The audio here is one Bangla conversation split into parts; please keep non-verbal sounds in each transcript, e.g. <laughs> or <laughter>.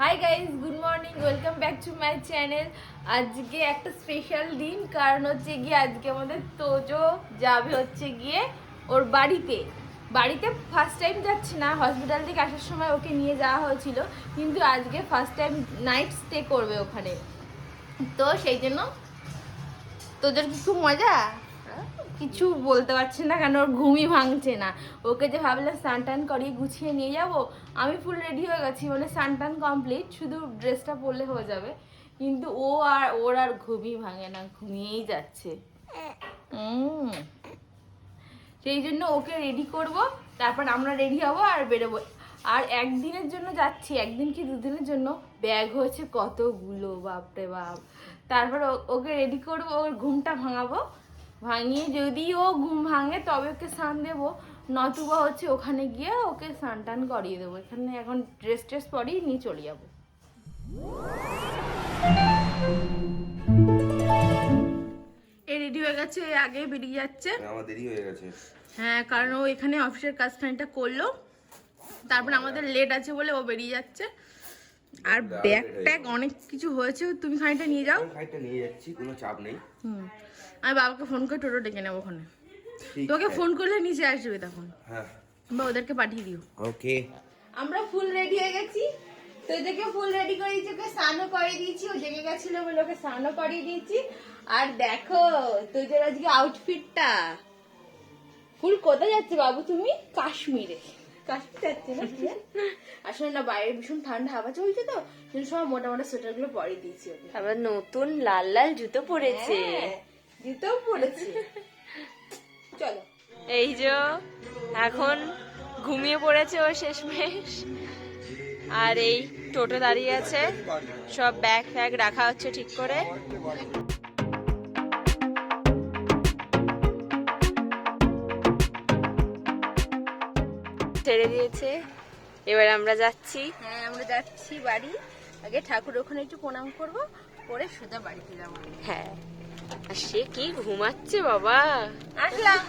Hi guys good morning welcome back to my channel আজকে একটা স্পেশাল দিন, কারণ হচ্ছে গিয়ে আজকে আমাদের তোজো যাবে হচ্ছে গিয়ে ওর বাড়িতে। বাড়িতে ফার্স্ট টাইম যাচ্ছি না হসপিটাল থেকে আসার সময় ওকে নিয়ে যাওয়া হয়েছিল, কিন্তু আজকে ফার্স্ট টাইম নাইট স্টে করবে ওখানে। তো সেই জন্য তোদের কি খুব মজা? কিছু বলতে পারছে না কেন ওর ঘুমই ভাঙছে না। ওকে যে ভাবলাম স্নান টান করিয়ে গুছিয়ে নিয়ে যাব, আমি ফুল রেডি হয়ে গেছি মানে স্নান টান কমপ্লিট শুধু ড্রেসটা পরলে হয়ে যাবে। কিন্তু ও আর, ওর আর ঘুমই ভাঙে না, ঘুমিয়েই যাচ্ছে। সেই জন্য ওকে রেডি করব, তারপর আমরা রেডি হব আর বেরোবো। আর একদিনের জন্য যাচ্ছি, একদিন কি দুদিনের জন্য? ব্যাগ হয়েছে কতগুলো, বাপরে বাপ। তারপর ওকে রেডি করব, ওর ঘুমটা ভাঙাবো। ভাঙিয়ে যদি ও ঘুম ভাঙে তবে ওকে স্নান দেবো। নতুবা হচ্ছে ওখানে গিয়ে ওকে স্নান টান করিয়ে দেবো। এখানে এখন ড্রেস ট্রেস পরিয়ে নিয়ে চলে যাব। এ রেডি হয়ে গেছে আগে বেরিয়ে যাচ্ছে। আমার দেরি হয়ে গেছে। হ্যাঁ কারণ ও এখানে অফিসের কাজ খানিকটা করল। তারপর আমাদের লেট আছে বলে ও বেরিয়ে যাচ্ছে। আর ব্যাগ ট্যাগ অনেক কিছু হয়েছে তুমি খানিকটা নিয়ে যাও। খাইটা নিয়ে যাচ্ছি কোনো চাপ নেই। হুম আমি বাবাকে ফোন করে টোটো ডেকে নেব ওখানে। ঠিক তোকে ফোন করলে নিচে আসবে তখন। হ্যাঁ। বা ওদেরকে পাঠিয়ে দিও। ওকে। আমরা ফুল রেডি হয়ে গেছি। তো এদেরকে ফুল রেডি করে দিয়েছি ওকে স্নানও করিয়ে দিয়েছি ও জেগে গেছিল বলে ওকে স্নানও করিয়ে দিয়েছি। আর দেখো তোদের আজকে আউটফিটটা ফুল কোথায় যাচ্ছে বাবু তুমি? কাশ্মীরে। কাশ্মীর যাচ্ছে না কি? <laughs> আসলে না বাইরে ভীষণ ঠান্ডা হাওয়া চলছে তো সেই সময় মোটা মোটা সোয়েটারগুলো পরিয়ে দিয়েছি আবার নতুন লাল লাল জুতো পরেছে। হ্যাঁ, জুতোও পড়েছে <laughs> চলো। এই যে এখন ঘুমিয়ে পড়েছে ও শেষমেশ। আর এই টোটো দাঁড়িয়ে আছে সব ব্যাগ ফ্যাগ রাখা হচ্ছে ঠিক করে। ছেড়ে দিয়েছে। এবার আমরা যাচ্ছি। হ্যাঁ আমরা যাচ্ছি বাড়ি। আগে ঠাকুর ওখানে একটু প্রণাম করব পরে সোজা বাড়িতে যাব হ্যাঁ। আর সে কি ঘুমাচ্ছে বাবা? আসলাম।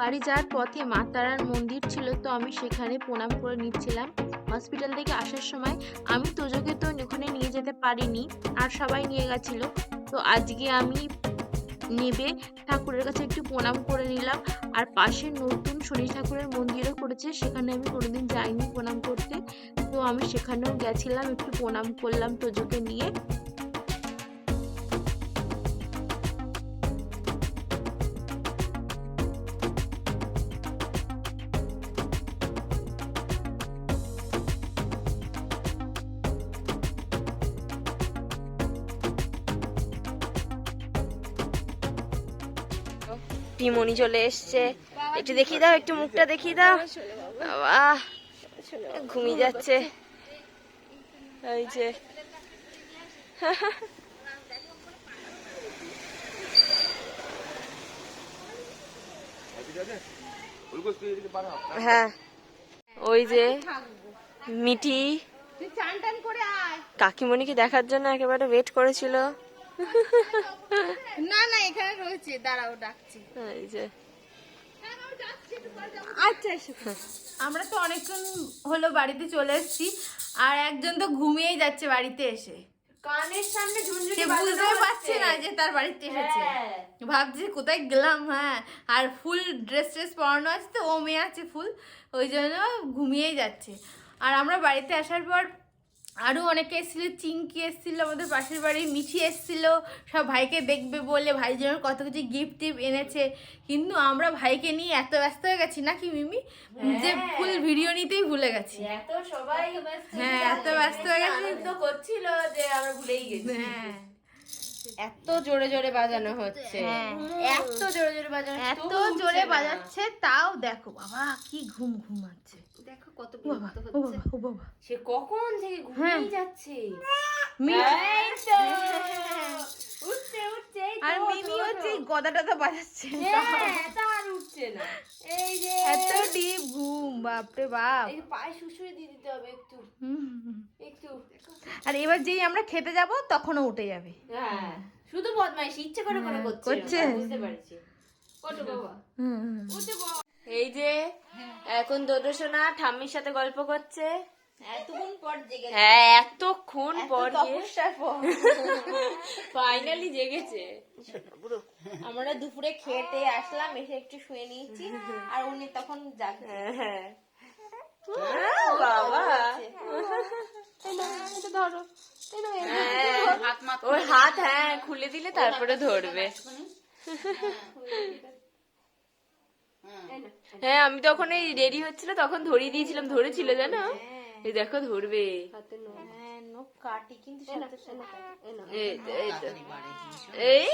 বাড়ি যাওয়ার পথে মা তারার মন্দির ছিল তো আমি সেখানে প্রণাম করে নিচ্ছিলাম। হসপিটাল থেকে আসার সময় আমি তোজোকে তো ওখানে নিয়ে যেতে পারিনি আর সবাই নিয়ে গেছিল। তো আজকে আমি নেবে। ঠাকুরের কাছে একটু প্রণাম করে নিলাম। আর পাশে নতুন শনি ঠাকুরের মন্দিরও করেছে। সেখানে আমি কোনোদিন যাইনি প্রণাম করতে। তো আমি সেখানেও গেছিলাম, একটু প্রণাম করলাম তোজোকে নিয়ে। পিমনি চলে এসছে। একটু দেখিয়ে দাও একটু মুখটা দেখিয়ে দাও। বাবা ঘুমিয়ে যাচ্ছে। এই যে। হ্যাঁ ওই যে আয়। কাকিমণিকে দেখার জন্য একেবারে ওয়েট করেছিল। না না এখানে রয়েছে। দাঁড়াও ডাকছি। এই যে। আচ্ছা আমরা তো অনেকক্ষণ হলো বাড়িতে চলে এসেছি আর একজন তো ঘুমিয়েই যাচ্ছে বাড়িতে এসে। কানের সামনে সে বুঝতে পারছে না যে তার বাড়িতে এসেছে। হ্যাঁ। ভাবছে কোথায় গেলাম? হ্যাঁ। আর ফুল ড্রেস ট্রেস পরানো আছে তো ও মেয়ে আছে ফুল ওই জন্য ঘুমিয়েই যাচ্ছে। আর আমরা বাড়িতে আসার পর আরও অনেকে এসেছিল চিঙ্কি এসেছিল আমাদের পাশের বাড়ি মিঠি এসেছিল সব ভাইকে দেখবে বলে ভাই জন্য কত কিছু গিফট টিপ এনেছে। কিন্তু আমরা ভাইকে নিয়ে এত ব্যস্ত হয়ে গেছি নাকি মিমি? যে ফুল ভিডিও নিতেই ভুলে গেছি। এত সবাই হ্যাঁ এত ব্যস্ত হয়ে গেছি। আনন্দ করছিল যে আমরা ভুলেই গেছি। হ্যাঁ। এত জোরে জোরে বাজানো হচ্ছে। হ্যাঁ। এত জোরে জোরে বাজানো এত জোরে বাজাচ্ছে তাও দেখো বাবা কি ঘুম ঘুমাচ্ছে। দেখো কত বিরক্ত হচ্ছে। ও বাবা। সে কখন থেকে হ্যাঁ। ঘুমিয়ে যাচ্ছে? মিমি। উঠছে উঠছে আর মিমি হচ্ছে তো। গদা টদা বাজাচ্ছে। হ্যাঁ, আর উঠছে না। এই যে। এত ডিপ ঘুম বাপরে বাপ। এই পায়ে শুশুরে দিয়ে দিতে হবে একটু। একটু। আর এবার যেই আমরা খেতে যাব তখনও উঠে যাবে। হ্যাঁ শুধু বদমাইশি ইচ্ছে করে করে করছে। করছে। বুঝতে পারছি। ওঠো বাবা। হুম, হুম। বাবা। এই যে এখন দোদো সোনা ঠাম্মির সাথে গল্প করছে। এতক্ষণ পর হ্যাঁ এতক্ষণ পর ফাইনালি জেগেছে। আমরা দুপুরে খেতে আসলাম এসে একটু শুয়ে নিয়েছি আর উনি তখন জাগছে। হ্যাঁ বাবা। ধরো। হ্যাঁ, ওর হাত হ্যাঁ খুলে দিলে তারপরে ধরবে। হ্যাঁ আমি তখন এই রেডি হচ্ছিল তখন ধরিয়ে দিয়েছিলাম ধরেছিল জানো? এই দেখো ধরবে। হ্যাঁ নখ কাটি কিন্তু সাথে সাথে এই এই তো। এই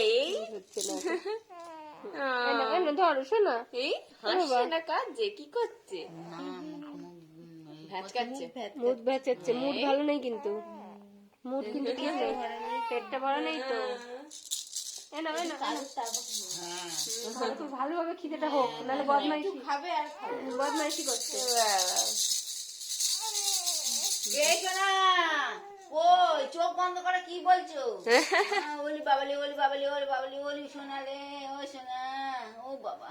এই। <laughs> আহ, ধরো শোনা। এই হাসছে না কাজে কি করছে? মুড মুড ভালো নেই কিন্তু। মুড কিন্তু পেটটা ভালো নেই। তো। ভালোভাবে খিদেটা হোক নাহলে বদমাইশি খাবে আর বদমাইশি করছে ওই চোখ বন্ধ করে কি বলছো ওলি বাবালি ওলি বাবালি ওলি বাবালি ওলি শোনা রে ও শোনা ও বাবা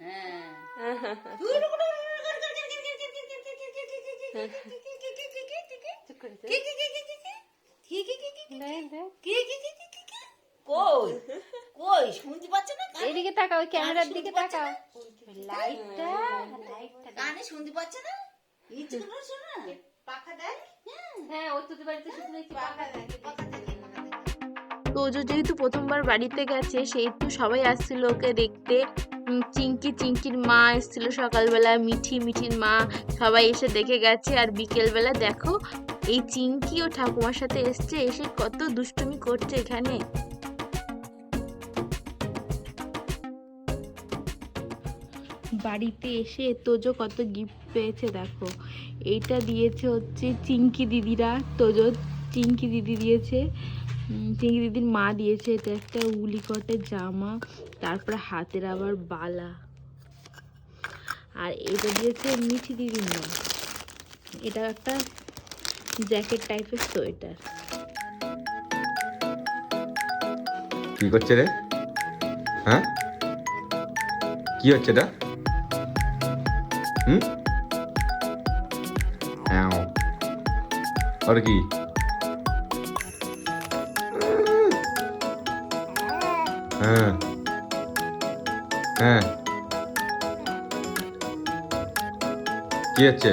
হ্যাঁ কই? কই? শুনতে পাচ্ছ না এইদিকে তাকাও ক্যামেরার দিকে তাকাও। লাইটটা কানে শুনতে পাচ্ছ না? ইচ্ছে করে শোনা পাখা দেয়? হ্যাঁ। ও তোদের বাড়িতে শুধু পাখা দেয়। পাখা দেয় তোজো যেহেতু প্রথমবার বাড়িতে গেছে সেহেতু সবাই আসছিল ওকে দেখতে। চিঙ্কি চিঙ্কির মা এসেছিল সকালবেলা মিঠি মিঠির মা সবাই এসে দেখে গেছে। আর বিকেলবেলা দেখো এই চিঙ্কি ও ঠাকুমার সাথে এসছে, এসে কত দুষ্টুমি করছে এখানে। বাড়িতে এসে তোজো কত গিফট পেয়েছে, দেখো। এইটা দিয়েছে হচ্ছে চিঙ্কি দিদিরা। তোজো চিঙ্কি দিদি দিয়েছে। চিঙ্কি দিদির মা দিয়েছে। এটা একটা উলিকটের জামা, তারপরে হাতের আবার বালা। আর এটা দিয়েছে মিঠি দিদির মা। এটা একটা জ্যাকেট টাইপের সোয়েটার। কি করছে রে? হ্যাঁ? কি হচ্ছে এটা? হুম? হ্যাঁ। আর কি? হ্যাঁ। হ্যাঁ। কি হচ্ছে?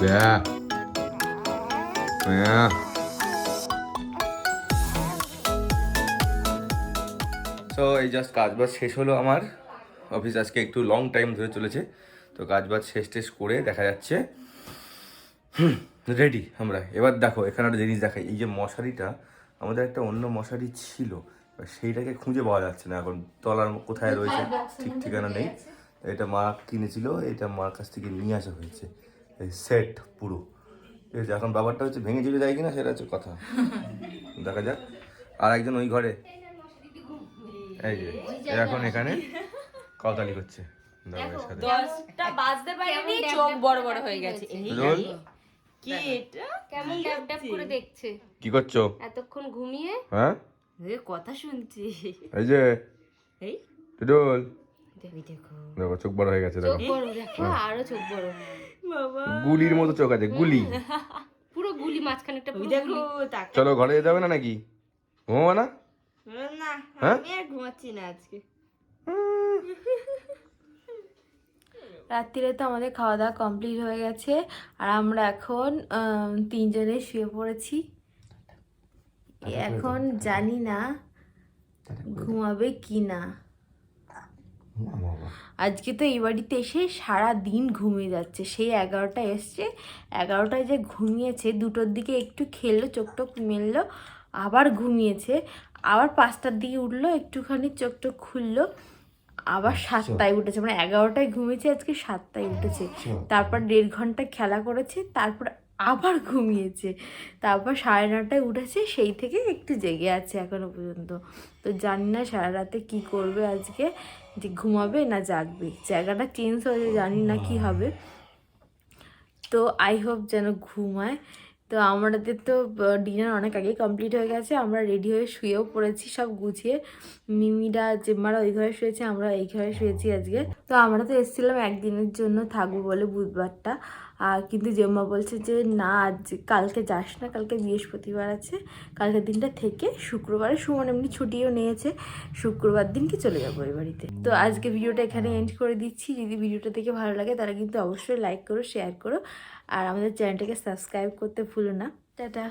ব্যাহ ব্যাহ সো এই জাস্ট কাজ বাজ শেষ হলো আমার। অফিস আজকে একটু লং টাইম ধরে চলেছে। তো কাজ বাজ শেষ টেস করে দেখা যাচ্ছে। রেডি আমরা। এবার দেখো এখানে একটা জিনিস দেখাই। এই যে মশারিটা আমাদের একটা অন্য মশারি ছিল। সেইটাকে খুঁজে পাওয়া যাচ্ছে না। এখন তলার কোথায় রয়েছে ঠিক ঠিকানা নেই। এটা মা কিনেছিল এটা মার কাছ থেকে নিয়ে আসা হয়েছে। এই সেট পুরো। ঠিক আছে এখন ব্যাপারটা হচ্ছে ভেঙে চলে যায় কিনা সেটা হচ্ছে কথা। দেখা যাক। আর একজন ওই ঘরে। এই যে এখন এখানে কতালি করছে। দাদার দশটা বাজতে পারেনি চোখ বড় বড় হয়ে গেছে। কি এটা? কেমন ড্যাব ড্যাব করে দেখছে। কি করছ? এতক্ষণ ঘুমিয়ে? হ্যাঁ? এ কথা শুনছি। এই যে এই? দেখো। চোখ বড় হয়ে গেছে দেখো। বড় দেখো আরও চোখ বড়। গুলির মতো চোখ আছে গুলি। <laughs> পুরো গুলি মাঝখানে একটা দেখো চলো ঘরে যাবে না নাকি? ঘুমাবো না? না হ্যাঁ? আমি আর ঘুমাচ্ছি না আজকে। <laughs> রাত্রিরে তো আমাদের খাওয়া দাওয়া কমপ্লিট হয়ে গেছে আর আমরা এখন তিনজনে শুয়ে পড়েছি। এখন জানি না ঘুমাবে কি না আজকে তো এই বাড়িতে এসে সারা দিন ঘুমিয়ে যাচ্ছে। সেই এগারোটা এসছে। এগারোটায় যে ঘুমিয়েছে দুটোর দিকে একটু খেললো চোখ টোক মেললো আবার ঘুমিয়েছে। আবার পাঁচটার দিকে উঠল একটুখানি চোখ টোক খুললো আবার সাতটায় উঠেছে। মানে এগারোটায় ঘুমিয়েছে আজকে সাতটায় উঠেছে। তারপর দেড় ঘণ্টা খেলা করেছে তারপর আবার ঘুমিয়েছে। তারপর সাড়ে নটায় উঠেছে সেই থেকে একটু জেগে আছে এখনও পর্যন্ত। তো জানি না সারা রাতে কী করবে আজকে যে ঘুমাবে না জাগবে। জায়গাটা চেঞ্জ হয়েছে জানি না কি হবে। তো আই হোপ যেন ঘুমায়। তো আমাদের তো ডিনার অনেক আগেই কমপ্লিট হয়ে গেছে। আমরা রেডি হয়ে শুয়েও পড়েছি সব গুছিয়ে। মিমিরা, জেম্মারা ওই ঘরে শুয়েছে আমরা এই ঘরে শুয়েছি আজকে। তো আমরা তো এসেছিলাম একদিনের জন্য থাকব বলে বুধবারটা। আর কিন্তু জেম্মা বলছে যে, না, আজ কালকে যাস না, কালকে বৃহস্পতিবার আছে। কালকের দিনটা থেকে শুক্রবারে। সুমন এমনি ছুটিও নিয়েছে। শুক্রবার দিনকে চলে যাব এই বাড়িতে? তো আজকে ভিডিওটা এখানে এন্ড করে দিচ্ছি। যদি ভিডিওটা দেখে ভালো লাগে তারা কিন্তু অবশ্যই লাইক করো শেয়ার করো। আর আমাদের চ্যানেলটাকে সাবস্ক্রাইব করতে ভুলো না। টাটা।